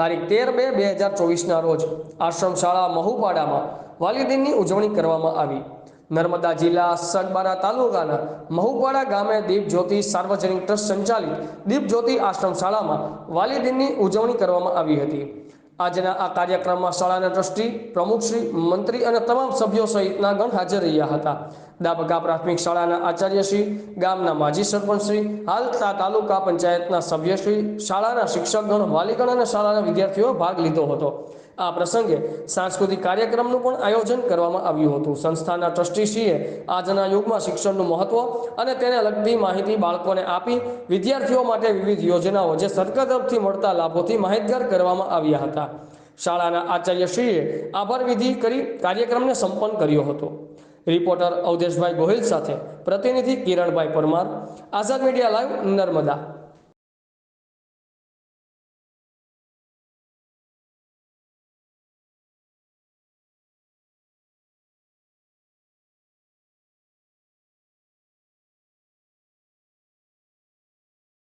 તારીખ તેર બે બે હજાર ચોવીસના રોજ આશ્રમ શાળા મહુપાડામાં વાલીદિનની ઉજવણી કરવામાં આવી. નર્મદા જિલ્લા સગબારા તાલુકાના મહુપાડા ગામે દીપજ્યોતિ સાર્વજનિક ટ્રસ્ટ સંચાલિત દીપજ્યોતિ આશ્રમ શાળામાં વાલીદિનની ઉજવણી કરવામાં આવી હતી. આજના આ કાર્યક્રમમાં શાળાના ટ્રસ્ટી પ્રમુખશ્રી મંત્રી અને તમામ સભ્યો સહિતના ગણ હાજર રહ્યા હતા. દાબગા પ્રાથમિક શાળાના આચાર્યશ્રી ગામના માજી સરપંચશ્રી હાલ તાલુકા પંચાયતના સભ્યશ્રી શાળાના શિક્ષકગણ, વાલીગણ અને શાળાના વિદ્યાર્થીઓ ભાગ લીધો હતો. આ પ્રસંગે સાંસ્કૃતિક કાર્યક્રમનું પણ આયોજન કરવામાં આવ્યું હતું. સંસ્થાના ટ્રસ્ટીશ્રીએ આજના યુગમાં શિક્ષણનું મહત્વ અને તેને લગતી માહિતી બાળકોને આપી વિદ્યાર્થીઓ માટે વિવિધ યોજનાઓ જે સરકાર તરફથી મળતા લાભોથી માહિતગાર કરવામાં આવ્યા હતા. શાળાના આચાર્યશ્રીએ આભાર વિધિ કરી કાર્યક્રમને સંપન્ન કર્યો હતો. રિપોર્ટર અવધેશભાઈ ગોહિલ સાથે પ્રતિનિધિ કિરણભાઈ પરમાર, આઝાદ મીડિયા લાઈવ નર્મદા.